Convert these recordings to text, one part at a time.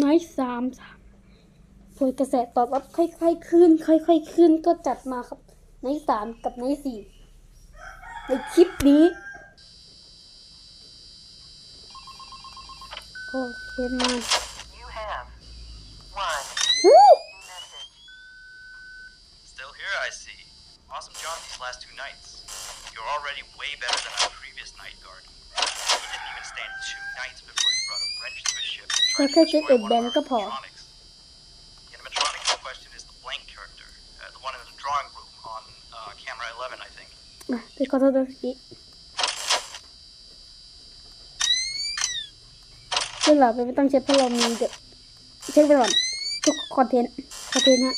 น้อยสามผลกระแสตอบรับค่อยๆขึ้น ค่อยๆขึ้นก็จัดมาครับในสามกับในสี่ในคลิปนี้โอเคมา You have one ฮู้ message. Still here, I see. Awesome job these last two nights. You're already way better than our previous night guard. He didn't even stand two nights before he brought a wrench to his ship and tried to Okay, destroy just one of bang our the paw. animatronics. The animatronic in question is the blank character, uh, the one in the drawing room on uh, camera 11, I think. มาไปขอโทษด้วยพี่เรื่องราวไปไม่ต้องเช็ดเพราะเรามีเดอะเช็คไปก่อนทุกคอนเทนต์คอนเทนต์ฮะ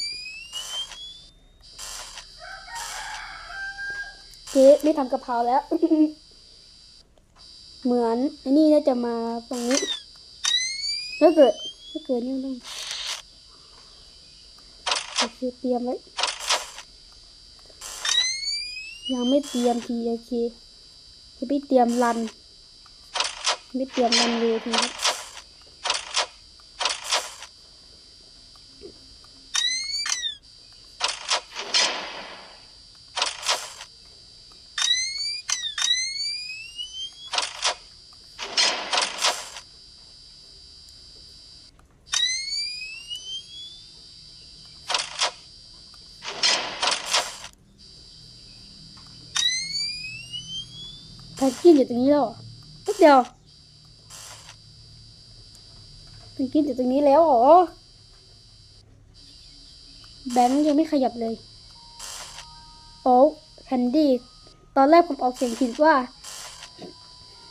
เจ๊ไม่ทำกะเพราแล้ว เหมือนไอ้นี่น่าจะมาฝั่งนี้ถ้าเกิดถ้าเกิดนี่ต้องโอเตรียมไว้ยังไม่เตรียมทีโอเคจะไปเตรียมรันไม่เตรียมรันเลยทีครับ แพนกินอยู่ตรงนี้แล้วเหรอแป๊บเดียวแพนกินอยู่ตรงนี้แล้วเหรอแบงค์ยังไม่ขยับเลยโอ้แคนดี้ตอนแรกผมออกเสียงผิดว่า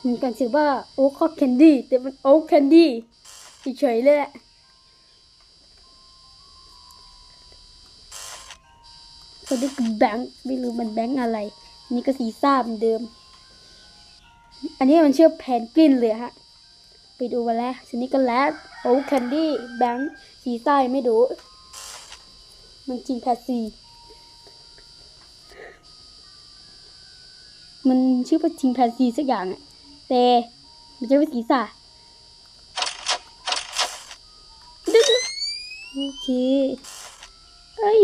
ผมกันสือว่าโอ้คอแคนดี้แต่มันโอ้แคนดี้เฉยๆเลยแหละคนนี้คือแบงค์ไม่รู้มันแบงค์อะไร นี่ก็สีซ่าเหมือนเดิม อันนี้มันชื่อแพนกวินเลยฮะ ไปดูมาแล้วชนิดก็แล้วโอ้แคนดี้แบงค์สีซ่ายังไม่ดูมันจริงแพสซีมันชื่อว่าชิงแพนซีสักอย่างอะแต่มันจะเป็นสีซ่าโอเค เอ้ย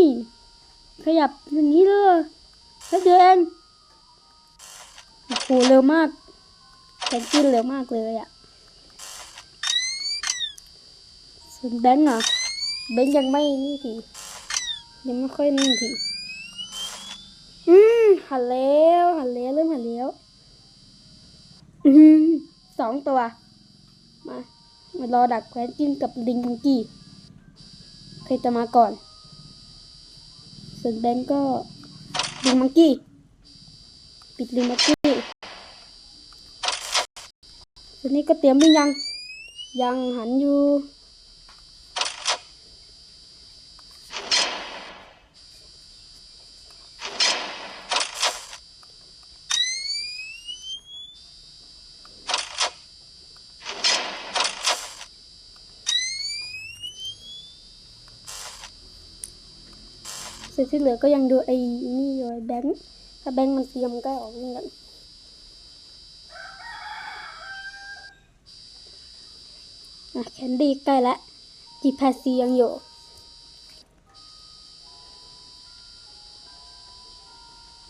ขยับอย่างนี้เลยแล้วเดินโอ้โหเร็วมาก แพนกินเร็วมากเลยอะส่วนแบงค์อะแบงค์ยังไม่นี่ทียังไม่ค่อยนี่ทีอืมหันแล้วหันแล้วเริ่มหันแล้วอืมสองตัว มามารอดักแควนกินกับลิงมังกี้ใครจะมาก่อนส่วนแบงก์ก็ลิงมังกี้ ปิดลิงมังกี้ ส่วนนี้ก็เตรียมหรือยัง ยังหันอยู่สร็จที่เหลือก็ยังดูไอ้นี่อยู่แบงค์ถ้าแบงค์มันเตรียมก็ออกนี่กัน อะแคนดี้ใกล้แล้วจีพาซียังอยู่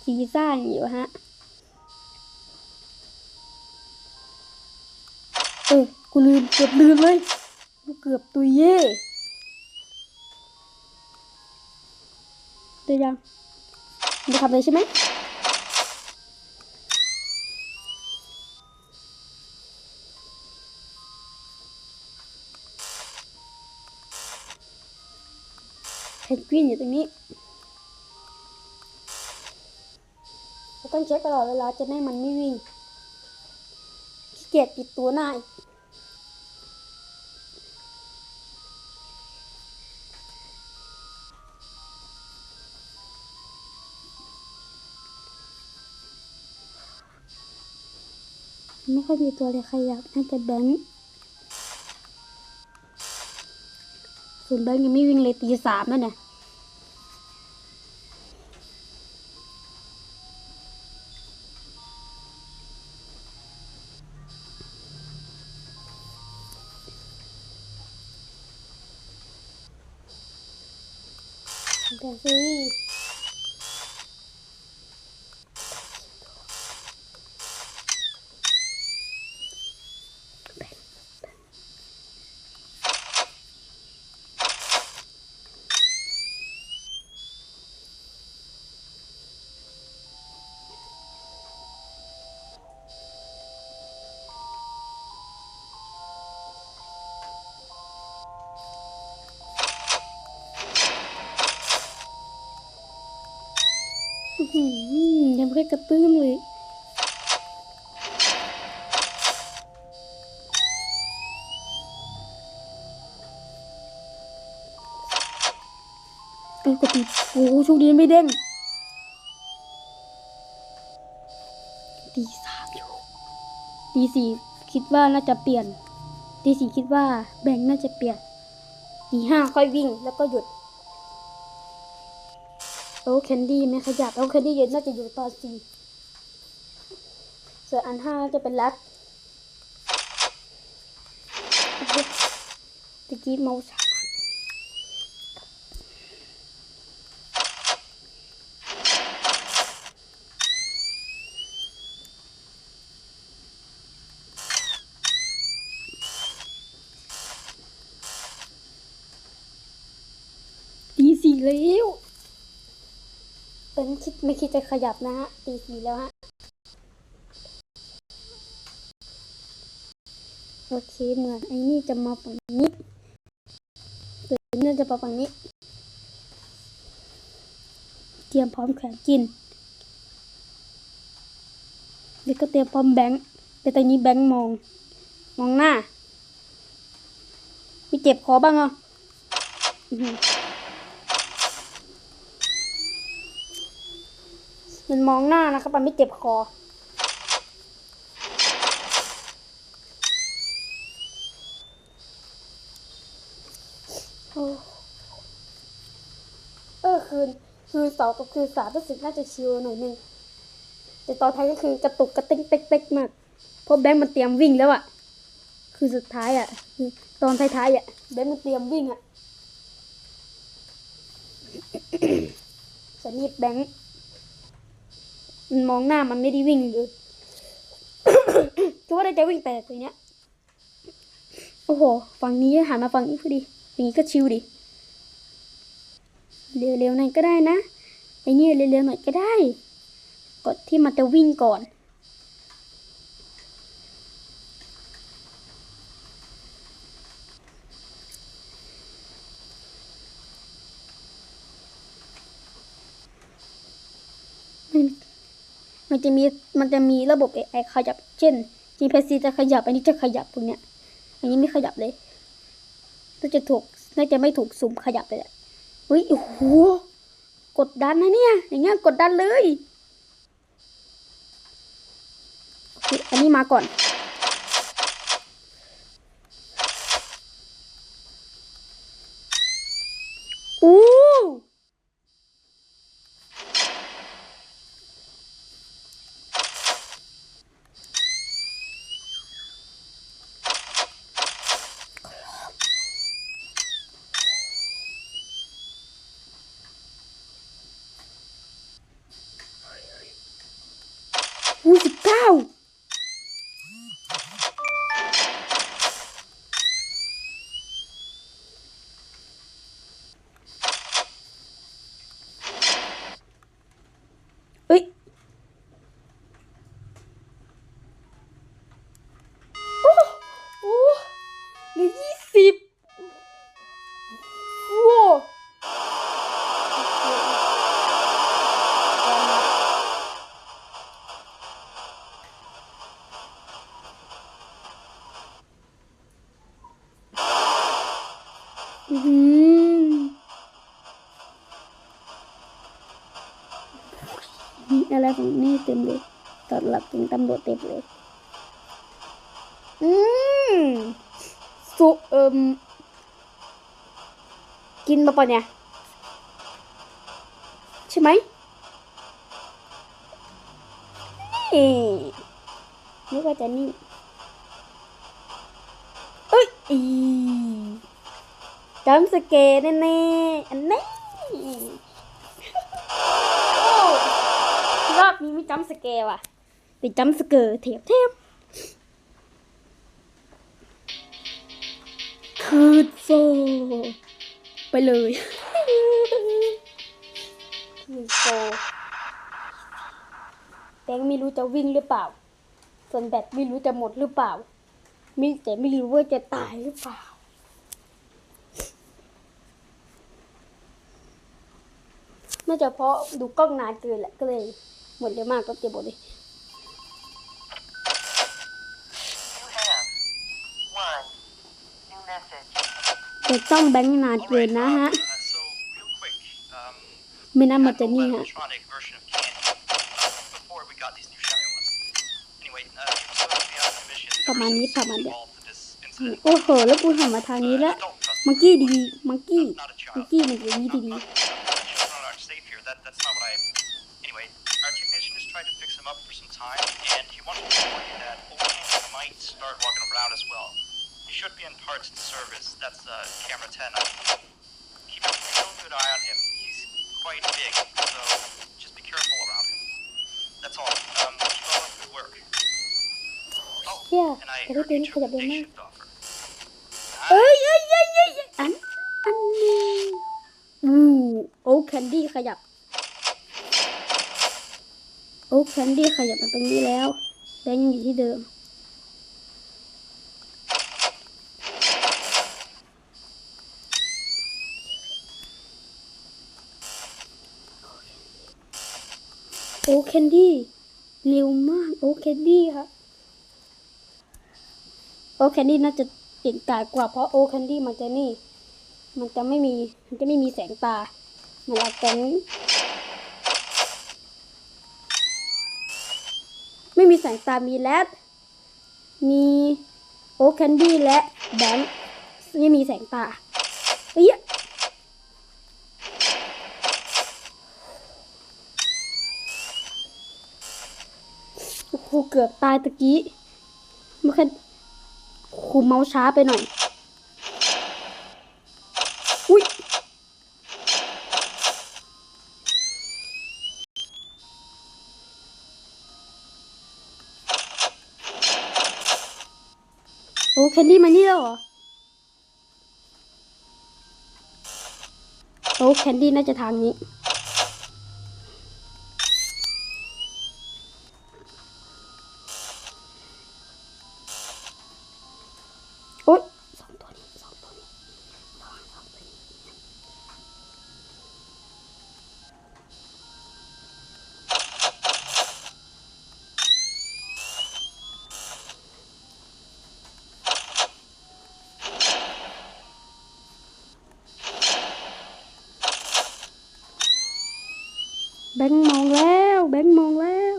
จีซ่ายังอยู่ฮะเออกูลืมเกือบลืมเลยกูเกือบตุยเย่ได้ยังไม่ทำเลยใช่ไหม นกวินอยู่ตรงนี้เราต้องเช็คตลอดเวลาจะให้มันไม่วิ่งขี้เกียจปิดตัวหน้าอีกไม่ค่อยมีตัวเลยขยับน่าจะแบงค์ คุณเบิ้งยังไม่วิ่งเลยตีสามแล้วเนี่ยเดี๋ยวสิ หือยังไม่กระตื้นเลยเออกดปิดโอ้โหโชคดีไม่เด้งตีสามอยู่ตีสี่คิดว่าน่าจะเปลี่ยนตีสี่คิดว่าแบงค์น่าจะเปลี่ยนตีห้าค่อยวิ่งแล้วก็หยุด อ้แคนดี้ไม่ขยับโอ้แคนดี้เย็นน่าจะอยู่ตอนสี่ส่วนอันห้าจะเป็นรัดตะกี้เมาส์ีสี่แล้ว เป็นคิดไม่คิดจะขยับนะฮะ ตีสี่แล้วฮะ โอเคเหมือนไอ้นี่จะมาฝั่งนี้เดี๋ยวน่าจะมาฝั่งนี้ เตรียมพร้อมแขวนกินแล้วก็เตรียมพร้อมแบงค์แต่ตอนนี้แบงค์มอง มองหน้า มีเจ็บคอบ้างเหรออื้อหือ มันมองหน้านะครับมันไม่เจ็บคอ เออคืนคืนสองกับคืนสามรู้สึกน่าจะชิลหน่อยนึง แต่ตอนท้ายก็คือกระตุกกระติ้งเป๊กๆมากเพราะแบงค์มันเตรียมวิ่งแล้วอะคือสุดท้ายอะตอนท้ายๆอะแบงค์มันเตรียมวิ่งอะสนิทแบงค์ มันมองหน้ามันไม่ได้วิ่งเลยก็ว่าได้จะวิ่งแต่ตัวเนี้ยโอ้โหฝั่งนี้หันมาฝั่งนี้พอดีอย่างนี้ก็ชิวดิเร็วๆหน่อยก็ได้นะไอ้นี่เร็วๆหน่อยก็ได้กดที่มันจะวิ่งก่อนมัน จะมีมันจะมีระบบ AI ขยับ เช่น GPS จะขยับ อันนี้จะขยับพวกเนี้ย อันนี้ไม่ขยับเลยน่าจะถูกน่าจะไม่ถูกซุ่มขยับเลยแหละเฮ้ยโอ้โหกดดันนะเนี่ย อย่างเงี้ยกดดันเลย อันนี้มาก่อนำรวจเต็มเลย อืมสุเอิมกินมาปะเนี่ย ใช่ไหมนี่นึกว่าจะนี่เอ้ยอีจัมสเกตแน่ๆอันนี้รอบนี้ไม่จัมสเกตว่ะ ไปจำสเกอร์เทปเทปคืดโฟไปเลยคืดโฟแบงไม่รู้จะวิ่งหรือเปล่า ส่วนแบตไม่รู้จะหมดหรือเปล่ามิแต่ไม่รู้ว่าจะตายหรือเปล่าน่าจะเพราะดูกล้องนานเกินแหละก็เลยหมดเร็วมากก็เจ็บหมดเลย new message. แต่ต้องแบงค์นานเกินนะฮะ Uh, so, real quick, um, ไม่น่ามันจะ had นี่ the ฮะ electronic version of Candy uh, before we got these new shiny ones. Anyway, uh, he was supposed to be on a mission ever ประมาณนี้ since ประมาณเดียว involved in this incident. โอ้โห แล้วกูหันมาทางนี้ Uh, แล้ว adult customers, มังกี้ดี มังกี้ not a มัง child. กี้มันจะดีดี น you ข took ยับ a เดิน day มาก shift offer. เอ้ยเอ้ยเอ้ยเอ้ยเอ้ยอันอันนี้อู้โอ้แคนดี้ขยับ โอ้แคนดี้ขยับมาตรงนี้แล้วแบงค์ยังอยู่ที่เดิมโอ้แคนดี้เร็วมากโอ้แคนดี้ค่ะ โอ้แคนดี้น่าจะเก่งกาจกว่าเพราะโอ้แคนดี้มันจะนี่ มันจะไม่มีมันจะไม่มีแสงตาเหมือนเราแกงไม่มีแสงตามีแรดมีโอ้แคนดี้และแบงค์ไม่มีแสงตาเอ้ยโอ้โหเกือบตายตะกี้เมื่อคืน คุมเมาส์ช้าไปหน่อย อุ้ยโอ้แคนดี้มานี่แล้วเหรอ โอ้แคนดี้น่าจะทางนี้ โอ๊ยสองตัวนี้สองตัวนี้ระวังสองตัวนี้ แบงค์มองแล้วแบงค์มองแล้ว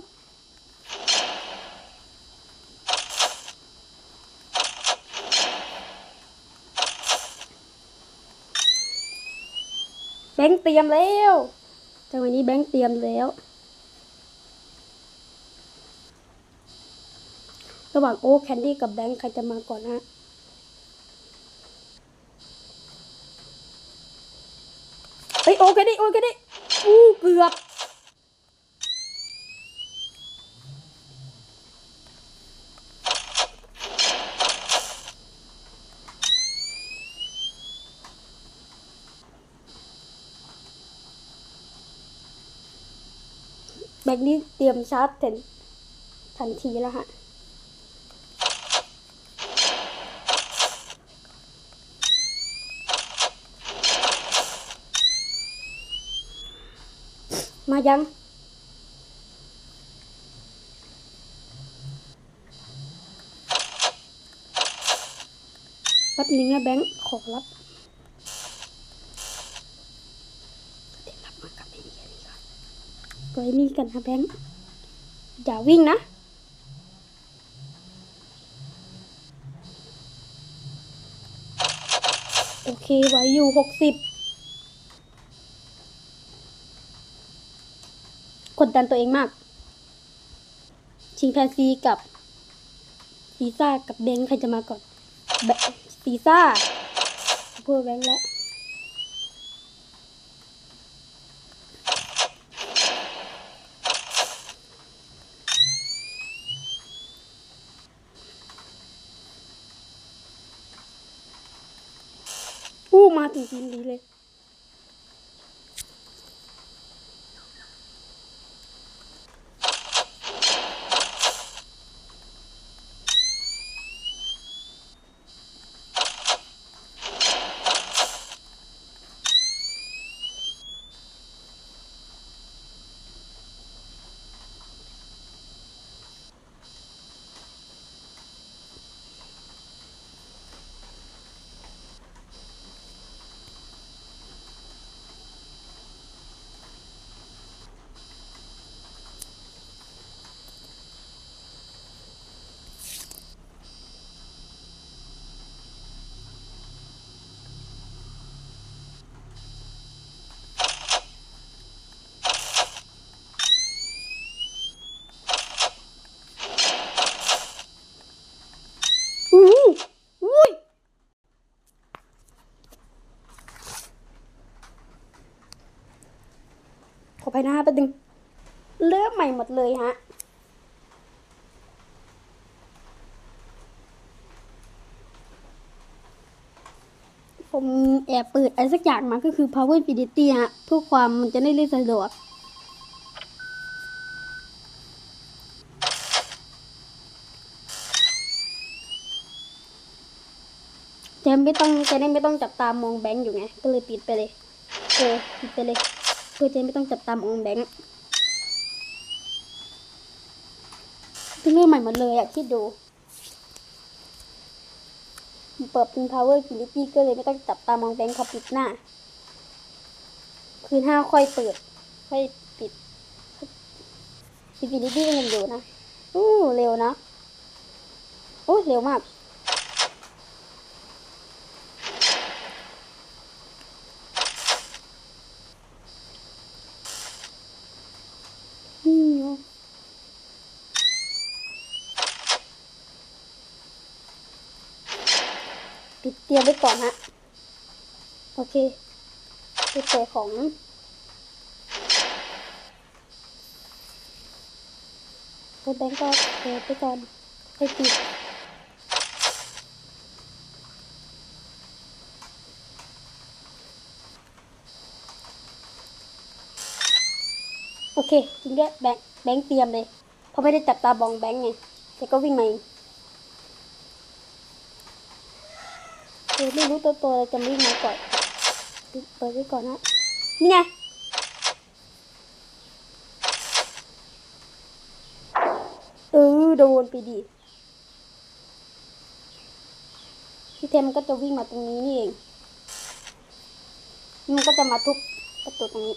แบงค์เตรียมแล้วจังหวะนี้แบงค์เตรียมแล้วระหว่างโอ้แคนดี้กับแบงค์ใครจะมาก่อนฮะเอ้ยโอแคนดี้โอแคนดี้อู้เกือบ แบงค์นี้เตรียมชาร์จเสร็จทันทีแล้วฮะมายัง แป๊บนึงนะแบงค์ขอรับเดี๋ยวรับมากับไอ้นี่ก่อนก็ ไอ้นี่กันนะแบงค์อย่าวิ่งนะโอเคไว้อยู่หกสิบกดดันตัวเองมาก ชิงแพนซีกับซีซ่ากับเบงค์ใครจะมาก่อนแบซีซ่าพื่อแบงค์แล้ว โมาถึงทีมดีเลย อู้หูอุ้ย ขอไปหน้าแป๊บนึงเริ่มใหม่หมดเลยฮะผมแอบเปิดอะไรสักอย่างมาก็คือ power infinity ฮะเพื่อความมันจะได้เล่นสะดวกเจมไม่ต้องเจนไม่ต้องจับตามองแบงค์อยู่ไง ก็เลยปิดไปเลย เออ ปิดไปเลย พื่อเจนไม่ต้องจับตามองแบงค์เป็นเรื่องใหม่หมดเลยอะคิดดูเปิดเป็น power infinity ก็เลยไม่ต้องจับตามองแบงค์เขาปิดหน้า คืนห้าค่อยเปิด ค่อยปิด infinity ก็ยังอยู่นะ อู้เร็วนะโอ้เร็วมาก อืม ปิดเตรียมไว้ก่อนฮะ โอเคไปเปิดของเปิดแบงก์ก็เปิดไปก่อนไปปิดโอเคจริงด้วยแบงค์แบงค์เตรียมเลย เพราะไม่ได้จับตาบองแบงค์ไงแต่ก็วิ่งมาเองเออ ไม่รู้ตัวตัวจะวิ่งมาก่อนเปิดไว้ก่อนนะนี่ไงเออโดนไปดีพี่เทมก็จะวิ่งมาตรงนี้นี่เองมันก็จะมาทุบประตูตรงนี้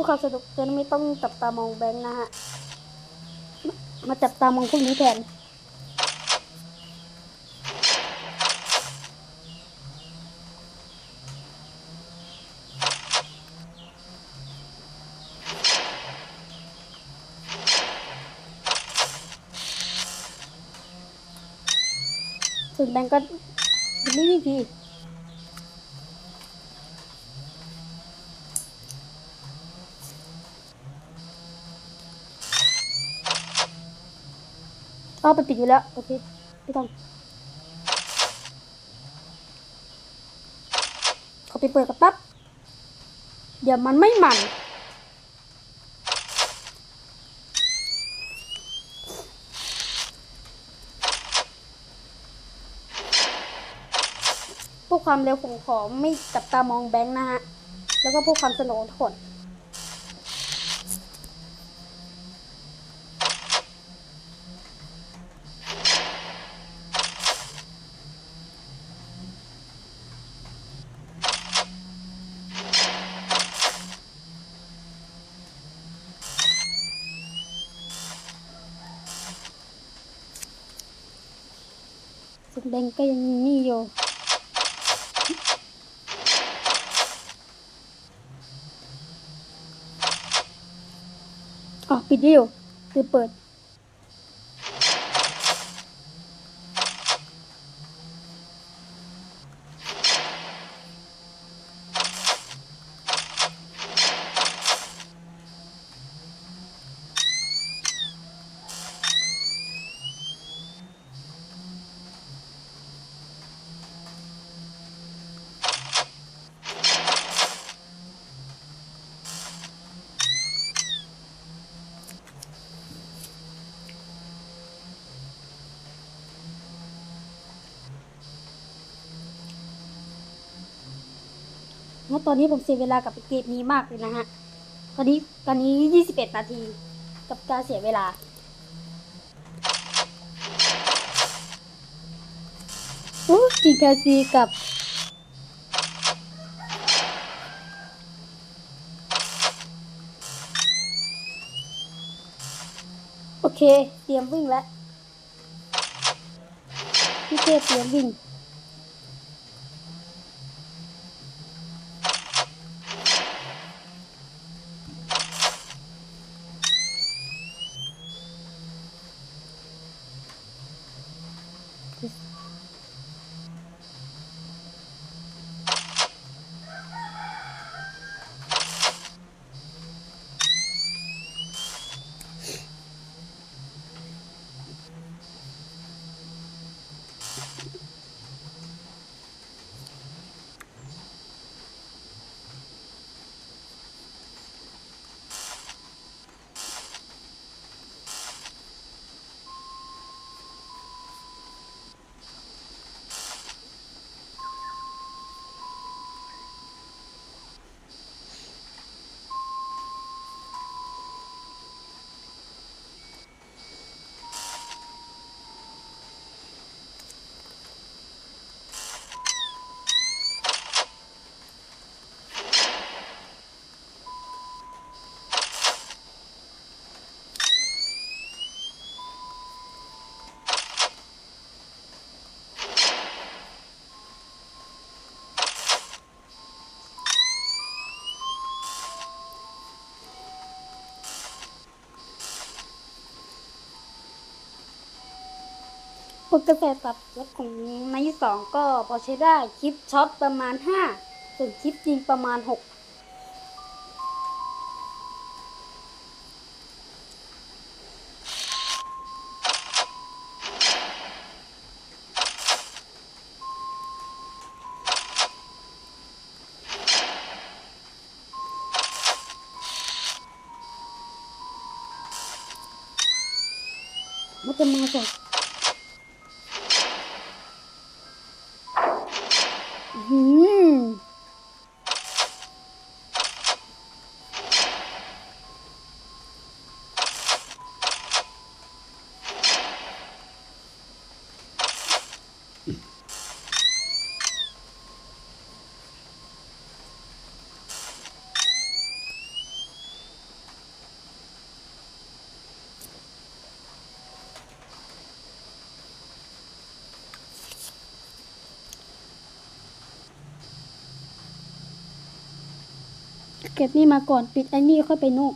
ผู้ความสนุกจะไม่ต้องจับตามองแบงค์นะฮะ มาจับตามองพวกนี้แทนส่วนแบงค์ก็ไม่มี ทีอ๋อมันปิดอยู่แล้วโอเคไม่ต้องเขาไปเปิดกับปั๊บเดี๋ยวมันไม่มันพวกความเร็วผมขอไม่จับตามองแบงค์นะฮะ แล้วก็พวกความสนุกของทุกคน masuk bengkel yang ini yo. Ah, video. Cepat. เปิดแล้วตอนนี้ผมเสียเวลากับเกมนี้มากเลยนะฮะ ตอนนี้ตอนนี้ 21 นาทีกับการเสียเวลา โอ้จีแพซีกับโอเค เตรียมวิ่งแล้วพี่เทพเตรียมวิ่ง ผลกระแสตอบรับของในที่สองก็พอใช้ได้คลิปช็อตประมาณ 5 ส่วนคลิปจริงประมาณ 6มันจะมาจากอืม เก็บนี่มาก่อนปิดไอ้นี่ค่อยไปโน่น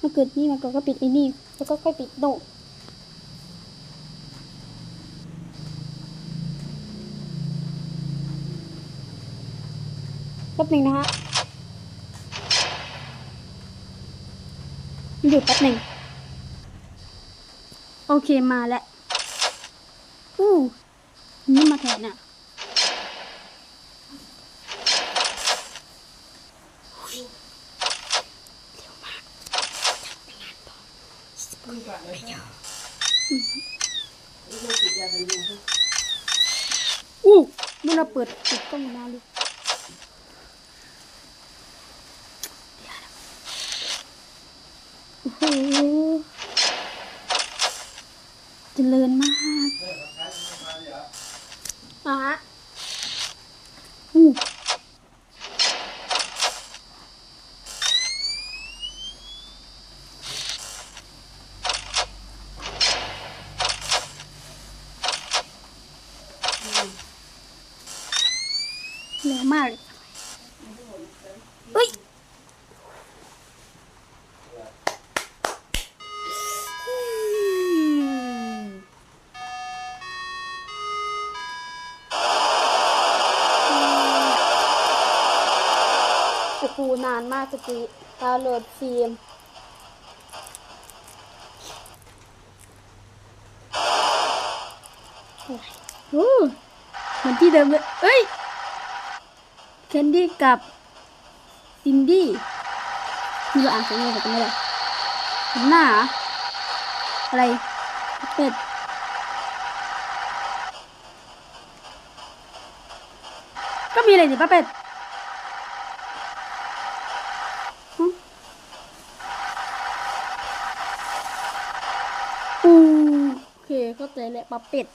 ถ้าเกิดนี่มาก่อนก็ปิดไอ้นี่แล้วก็ค่อยปิดโน่นแป๊บหนึ่งนะฮะหยุดแป๊บหนึ่งโอเคมาแล้วอู้นี่มาแทนอะ อู้มัน เราเปิดปิดกล้องนาเลยโอ้โหเจริญมากอะาสกีดาวน์โหลดฟิล์มโอ้เหมือนที่เดิมเลยเอ้ยแคนดี้กับซินดี้นี่เราอ่านเสียงอะไรกันไม่ได้เห็นหน้า อะไรเป็ดก็มีอะไรดิป้าเป็ดหึอูโอเค มาปิด